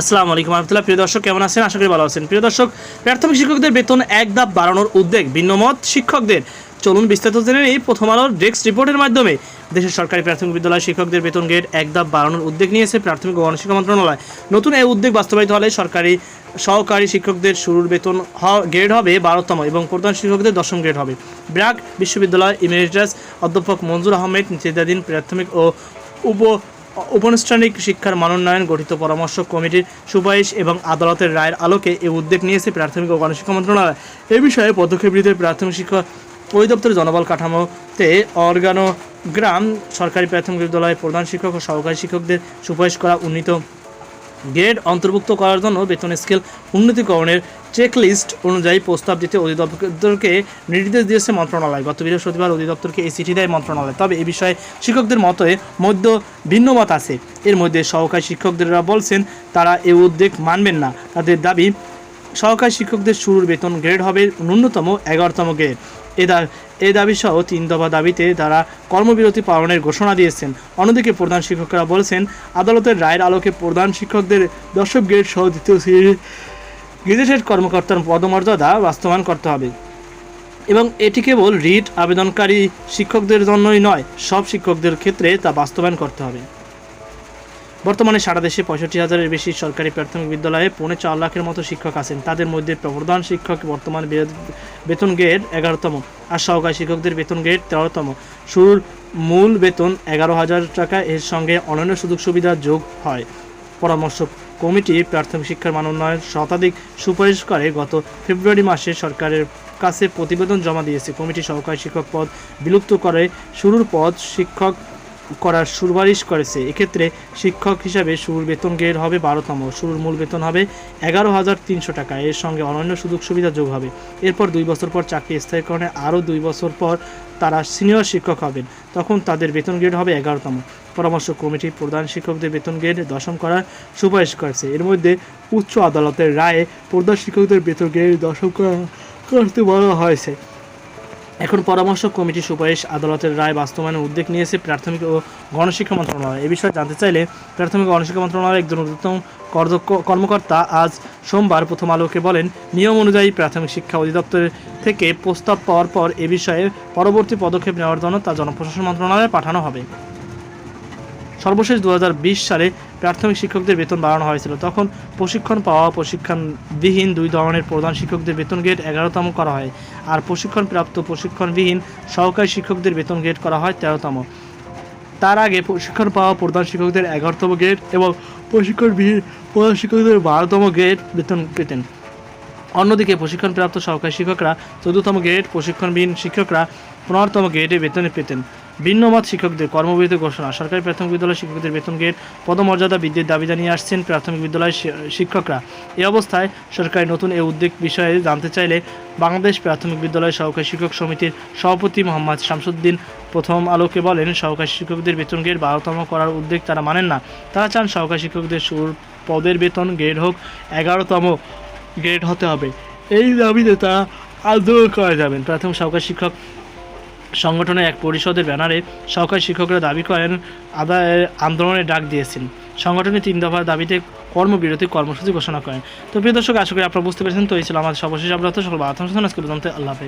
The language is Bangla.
আসসালামু আলাইকুম রহমতুল্লাহ। প্রিয় দর্শক, কেমন আছেন? আশা করি ভালো আছেন। প্রিয় দর্শক, প্রাথমিক শিক্ষকদের বেতন এক ধাপ বাড়ানোর উদ্যোগ ভিন্নমত শিক্ষকদের। চলুন বিস্তারিত জেনে নিই, প্রথম আলোর ডেস্ক রিপোর্টের মাধ্যমে। দেশের সরকারি প্রাথমিক বিদ্যালয় শিক্ষকদের বেতন গেট এক ধাপ বাড়ানোর উদ্যোগ নিয়েছে প্রাথমিক ও গণশিক্ষা মন্ত্রণালয়। নতুন এই উদ্যোগ বাস্তবায়িত হলে সরকারি, সহকারী শিক্ষকদের শুরুর বেতন গ্রেড হবে বারোতম এবং প্রধান শিক্ষকদের দশম গ্রেড হবে। ব্র্যাক বিশ্ববিদ্যালয় ইমেরিটাস অধ্যাপক মঞ্জুর আহমেদ নেতৃত্বাধীন প্রাথমিক ও উপ উপানুষ্ঠানিক শিক্ষার মানোন্নয়ন, গঠিত পরামর্শ কমিটির সুপারিশ এবং আদালতের রায়ের আলোকে এই উদ্যোগ নিয়েছে প্রাথমিক ও গণশিক্ষা মন্ত্রণালয়। এ বিষয়ে পদক্ষেপ নিতে প্রাথমিক শিক্ষা অধিদপ্তরের জনবল কাঠামোতে অর্গানো গ্রাম সরকারি প্রাথমিক বিদ্যালয়ের প্রধান শিক্ষক ও সহকারী শিক্ষকদের সুপারিশ করা উন্নীত। গ্রেড অন্তর্ভুক্ত করার জন্য বেতন স্কেল উন্নতিকরণের চেকলিস্ট অনুযায়ী প্রস্তাব দিতে অধিদপ্তরকে নির্দেশ দিয়েছে মন্ত্রণালয়। গত বৃহস্পতিবার অধিদপ্তরকে এই চিঠি দেয় মন্ত্রণালয়। তবে এ বিষয়ে শিক্ষকদের মতে মধ্যে ভিন্ন মত আছে। এর মধ্যে সহকারী শিক্ষকদেররা বলছেন, তারা এ উদ্যোগ মানবেন না। তাদের দাবি, সহকারী শিক্ষকদের শুরুর বেতন গ্রেড হবে ন্যূনতম এগারোতম গ্রেড। এ এ দাবি সহ তিন দফা দাবিতে তারা কর্মবিরতি পালনের ঘোষণা দিয়েছেন। অন্যদিকে প্রধান শিক্ষকরা বলছেন, আদালতের রায়ের আলোকে প্রধান শিক্ষকদের দশম গ্রেড সহ দ্বিতীয় শ্রেণির গেজেটেড কর্মকর্তার পদমর্যাদা বাস্তবায়ন করতে হবে। এবং এটি কেবল রিট আবেদনকারী শিক্ষকদের জন্যই নয়, সব শিক্ষকদের ক্ষেত্রে তা বাস্তবায়ন করতে হবে। বর্তমানে সারা দেশে পঁয়ষট্টি হাজারের বেশি সরকারি প্রাথমিক বিদ্যালয়ে পৌনে চার লাখের মতো শিক্ষক আছেন। তাদের মধ্যে প্রধান শিক্ষক বর্তমান বেতন গ্রেড এগারোতম আর সহকারী শিক্ষকদের বেতন গ্রেড তেরোতম। শুরুর মূল বেতন এগারো হাজার টাকা। এর সঙ্গে অন্যান্য সুযোগ সুবিধা যোগ হয়। পরামর্শ কমিটি প্রাথমিক শিক্ষার মান উন্নয়ন শতাধিক সুপারিশ করে। গত ফেব্রুয়ারি মাসে সরকারের কাছে প্রতিবেদন জমা দিয়েছে। কমিটি সহকারী শিক্ষক পদ বিলুপ্ত করে শুরুর পদ শিক্ষক করার সুপারিশ করেছে। এক্ষেত্রে শিক্ষক হিসাবে শুরুর বেতন গ্রেড হবে বারোতম, শুরুর মূল বেতন হবে এগারো হাজার তিনশো টাকা। এর সঙ্গে অনন্য সুযোগ সুবিধা যোগ হবে। এরপর দুই বছর পর চাকরি স্থায়ীকরণে আরও দুই বছর পর তারা সিনিয়র শিক্ষক হবেন। তখন তাদের বেতন গ্রেড হবে এগারোতম। পরামর্শ কমিটি প্রধান শিক্ষকদের বেতন গ্রেড দশম করার সুপারিশ করেছে। এর মধ্যে উচ্চ আদালতের রায়ে প্রধান শিক্ষকদের বেতন গ্রেড দশম করা করতে বলা হয়েছে। এখন পরামর্শ কমিটি সুপারিশ আদালতের রায় বাস্তবায়নের উদ্যোগ নিয়েছে প্রাথমিক ও গণশিক্ষা মন্ত্রণালয়। এ বিষয়ে জানতে চাইলে প্রাথমিক গণশিক্ষা মন্ত্রণালয়ের একজন কর্দ- কর্মকর্তা আজ সোমবার প্রথম আলোকে বলেন, নিয়ম অনুযায়ী প্রাথমিক শিক্ষা অধিদপ্তর থেকে প্রস্তাব পাওয়ার পর এ বিষয়ে পরবর্তী পদক্ষেপ নেওয়ার জন্য তা জনপ্রশাসন মন্ত্রণালয়ে পাঠানো হবে। সর্বশেষ দু হাজার বিশ সালে প্রাথমিক শিক্ষকদের বেতন বাড়ানো হয়েছিল। তখন প্রশিক্ষণ পাওয়া প্রশিক্ষণবিহীন দুই ধরনের প্রধান শিক্ষকদের বেতন গ্রেড এগারোতম করা হয় আর প্রশিক্ষণপ্রাপ্ত প্রশিক্ষণবিহীন সহকারী শিক্ষকদের বেতন গ্রেড করা হয় তেরোতম। তার আগে প্রশিক্ষণ পাওয়া প্রধান শিক্ষকদের এগারোতম গ্রেড এবং প্রশিক্ষণবিহীন প্রধান শিক্ষকদের বারোতম গ্রেড বেতন পেতেন। অন্যদিকে প্রশিক্ষণপ্রাপ্ত সহকারী শিক্ষকরা চোদ্দতম গ্রেড, প্রশিক্ষণবিহীন শিক্ষকরা পনেরোতম গ্রেডে বেতনে পেতেন। ভিন্নমত শিক্ষকদের কর্মবিরতি ঘোষণা। সরকারি প্রাথমিক বিদ্যালয় শিক্ষকদের বেতন গ্রেড, পদমর্যাদা বৃদ্ধির দাবি জানিয়ে আসছেন প্রাথমিক বিদ্যালয়ের শিক্ষকরা। এ অবস্থায় সরকারি নতুন এই উদ্যোগ বিষয়ে জানতে চাইলে বাংলাদেশ প্রাথমিক বিদ্যালয় সহকারী শিক্ষক সমিতির সভাপতি মোহাম্মদ শামসুদ্দিন প্রথম আলোকে বলেন, সহকারী শিক্ষকদের বেতন গ্রেড বারোতম করার উদ্যোগ তারা মানেন না। তারা চান সহকারী শিক্ষকদের সুর, পদের বেতন গ্রেড হোক, এগারোতম গ্রেড হতে হবে। এই দাবিতে তারা আন্দোলন করা যাবেন। প্রাথমিক সহকারী শিক্ষক সংগঠনের এক পরিষদের ব্যানারে সহকারী শিক্ষকরা দাবি করেন, আদায়ের আন্দোলনের ডাক দিয়েছেন। সংগঠনের তিন দফার দাবিতে কর্মবিরতি কর্মসূচি ঘোষণা করেন। তো প্রিয় দর্শক, আশা করি আপনারা বুঝতে পেরেছেন। তো এই ছিল আমাদের সর্বশেষ আপনার সকল আজকে পর্যন্ত আল্লাহ হাফেজ।